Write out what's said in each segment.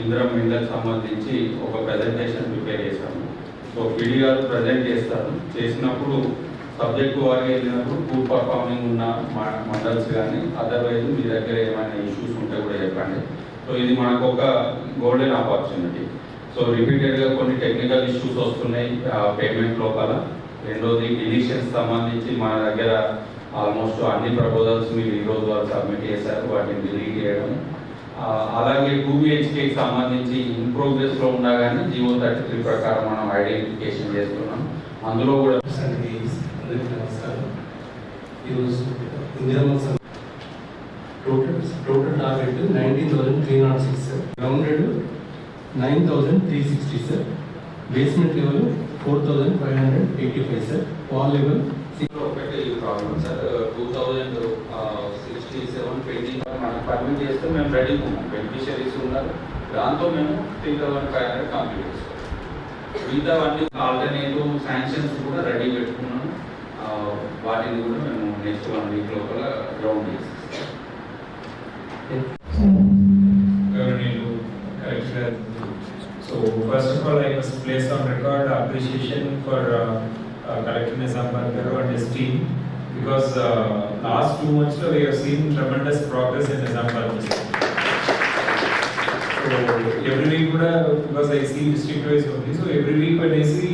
ఇందిరం మిండకు సంబంధించి ఒక ప్రజెంటేషన్ ప్రిపేర్ చేశాము. సో పిడి గారు ప్రజెంట్ చేస్తారు. చేసినప్పుడు సబ్జెక్ట్ వారికి వెళ్ళినప్పుడు పూర్ పర్ఫార్మింగ్ ఉన్న మండల్స్ కానీ అదర్వైజ్ మీ దగ్గర ఏమైనా ఇష్యూస్ ఉంటే కూడా చెప్పండి. సో ఇది మనకు ఒక గోల్డెన్ ఆపర్చునిటీ సో రిపీటెడ్గా కొన్ని టెక్నికల్ ఇష్యూస్ వస్తున్నాయి పేమెంట్ లోపల. రెండోది డిలీషన్స్ సంబంధించి మన దగ్గర ఆల్మోస్ట్ అన్ని ప్రపోజల్స్ మీరు ఈ రోజు సబ్మిట్ చేశారు. వాటిని డిలీట్ చేయడం. అలాగే టూ బిహెచ్కేకి సంబంధించి ఇన్ ప్రోగ్రెస్లో ఉన్నా కానీ జియో థర్టీ త్రీ ప్రకారం మనం ఐడెంటిఫికేషన్ చేస్తున్నాం అందులో కూడా total total target nineteen thousand three naught six sir grounded nine thousand three sixty sir basement level four thousand five hundred eighty five sir wall level ఒకటి problem sir two thousand sixty seven మనకు permit చేస్తే మేము ready ఉన్నాం. Beneficiaries ఉన్నారు. దాంతో మేము three thousand five hundred complete చేస్తాం. మిగతా అన్ని ఆల్టర్నేటివ్ శాంక్షన్స్ కూడా రెడీ పెట్టుకున్నాను. వాటిని కూడా మేము నెక్స్ట్ వన్ వీక్ లోపల గ్రౌండ్ చేసేస్తాం. So first of all I must place on record appreciation for collector Nizamabad garu and his team because last two మంత్స్లో we have seen tremendous progress in Nizamabad so every week కూడా because I see district wise ఉంది so every week అనేసి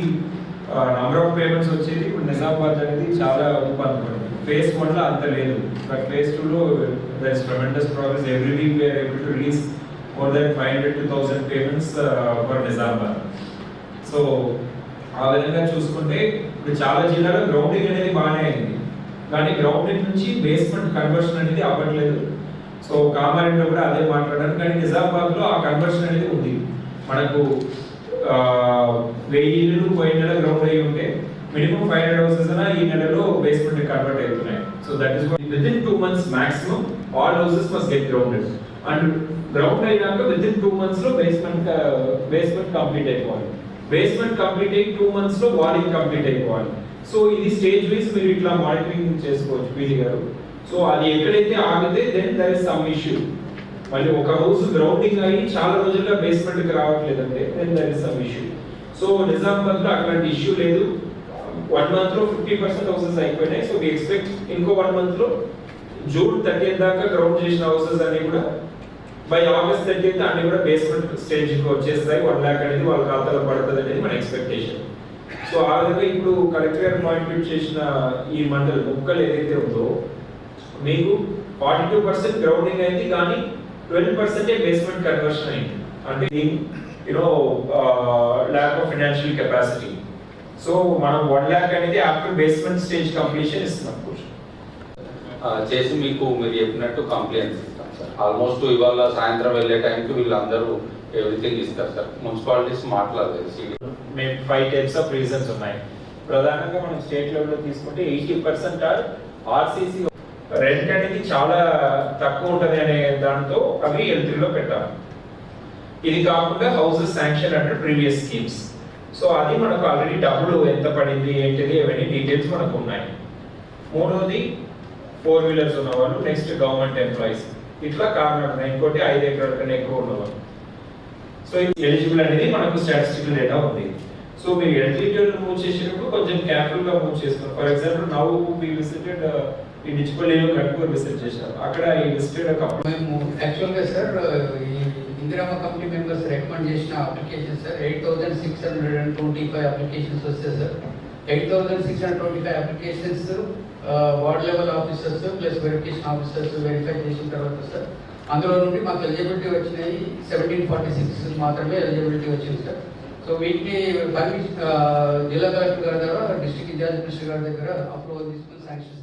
number of payments వచ్చేది ఇప్పుడు నిజామాబాద్ అనేది చాలా ఊపందుకుంది face వన్లో అంత లేదు. బట్ ఫేస్ టూ లో there is tremendous progress every week we are able to release more than five hundred to thousand payments for Nizamabad so ఆ విధంగా చూసుకుంటే ఇప్పుడు చాలా జిల్లాలో గ్రౌండింగ్ అనేది బాగానే అయింది. కానీ గ్రౌండింగ్ నుంచి బేస్మెంట్ కన్వర్షన్ అనేది అవ్వట్లేదు. సో కామారెడ్డిలో కూడా అదే మాట్లాడాను కానీ నిజామాబాద్లో ఆ కన్వర్షన్ అనేది ఉంది. మనకు వెయ్యి ఇళ్ళు పోయిన నెల గ్రౌండ్ అయ్యి ఉంటే మినిమం ఫైవ్ హండ్రెడ్ హౌసెస్ అయినా ఈ నెలలో బేస్మెంట్ కన్వర్ట్ అవుతున్నాయి. So that is within two months maximum all houses must get grounded and ground అయినాక విత్ ఇన్ టూ మంత్స్లో బేస్మెంట్ బేస్మెంట్ కంప్లీట్ అయిపోవాలి. బేస్మెంట్ కంప్లీట్ అయ్యి టూ మంత్స్లో వాలింగ్ కంప్లీట్ అయిపోవాలి. సో ఇది స్టేజ్ వైస్ మీరు ఇట్లా మానిటరింగ్ చేసుకోవచ్చు పీజీ గారు. సో అది ఎక్కడైతే ఆగితే then there is some issue మళ్ళీ ఒక హౌస్ గ్రౌండింగ్ అయ్యి చాలా రోజుల్లో బేస్మెంట్కి రావట్లేదంటే then there is some issue so నిజామాబాద్లో అట్లాంటి ఇష్యూ లేదు. వన్ మంత్లో ఫిఫ్టీ పర్సెంట్ హౌసెస్ అయిపోయినాయి. సో వి ఎక్స్పెక్ట్ ఇంకో వన్ మంత్లో జూన్ థర్టీ దాకా గ్రౌండ్ చేసిన హౌసెస్ అన్ని కూడా బై ఆగస్ట్ థర్టీ అన్ని కూడా బేస్మెంట్ స్టేజ్ వచ్చేస్తాయి. వన్ ల్యాక్ అనేది వాళ్ళ ఖాతాలో పడుతుంది అనేది మన ఎక్స్పెక్టేషన్ సో ఆ విధంగా ఇప్పుడు కలెక్టర్ గారు చేసిన ఈ మండల్ ముక్కలు ఏదైతే ఉందో మీకు ఫార్టీ టూ పర్సెంట్ గ్రౌండింగ్ అయింది కానీ ట్వెల్వ్ పర్సెంటే బేస్మెంట్ కన్వర్షన్ అయింది. అంటే you know lack of financial capacity so మనం వన్ ల్యాక్ అనేది ఆఫ్టర్ బేస్మెంట్ స్టేజ్ కంప్లీషన్ ఇస్తున్నాం. చేసి మీకు మీరు చెప్పినట్టు కంప్లైంట్స్ ఆల్మోస్ట్ ఇవాళ సాయంత్రం వెళ్ళే టైంకి వీళ్ళందరూ ఎవ్రీథింగ్ ఇస్తారు సార్. మున్సిపాలిటీస్ మాట్లాడలేదు మేము ఫైవ్ టైప్స్ ఆఫ్ రీజన్స్ ఉన్నాయి. ప్రధానంగా మనం స్టేట్ లెవెల్లో తీసుకుంటే eighty percent or RCC rent అనేది చాలా తక్కువ ఉంటుంది అనే దాంతో అవి ఎల్త్రీలో పెట్టాలి. ఇది కాకుండా హౌసెస్ శాంక్షన్ అంటే ప్రీవియస్ స్కీమ్స్ సో అది మనకు ఆల్రెడీ డబ్బులు ఎంత పడింది ఏంటిది ఇవన్నీ డీటెయిల్స్ మనకు ఉన్నాయి. మూడోది ఫోర్ వీలర్స్ ఉన్నవాళ్ళు నెక్స్ట్ గవర్నమెంట్ ఎంప్లాయీస్ ఇట్లా కారణం ఇంకోటి ఐదు ఎకరాల కన్నా ఎక్కువ ఉన్నవాళ్ళు. సో ఎలిజిబుల్ అనేది మనకు స్టాటిస్టికల్ డేటా ఉంది. సో మీరు ఎలిజిబిలిటీ మూవ్ చేసినప్పుడు కొంచెం కేర్ఫుల్గా మూవ్ చేసుకోండి. ఫర్ ఎగ్జాంపుల్ నౌ మీ విజిటెడ్ ఈ డిచ్పల్లిలో కట్టుకొని విసిట్ చేశారు. అక్కడ ఈ విసిటెడ్ కపుల్ మేము యాక్చువల్గా సార్ ఈ ఇందిరామ కంపెనీ మెంబర్స్ రికమెండ్ చేసిన application sir eight thousand six hundred and twenty five applications వస్తాయి sir eight thousand six hundred twenty five applications ward level officers plus verification officers verify చేసిన తర్వాత సార్ అందులో నుండి మాకు ఎలిజిబిలిటీ వచ్చినాయి seventeen forty six మాత్రమే eligibility వచ్చింది sir so వీటిని పర్మిషన్ uh, జిల్లా కలెక్టర్ గారి దగ్గర డిస్ట్రిక్ట్ ఇన్ఛార్జ్ మినిస్టర్ గారి దగ్గర అప్రూవల్ తీసుకుని శాంక్షన్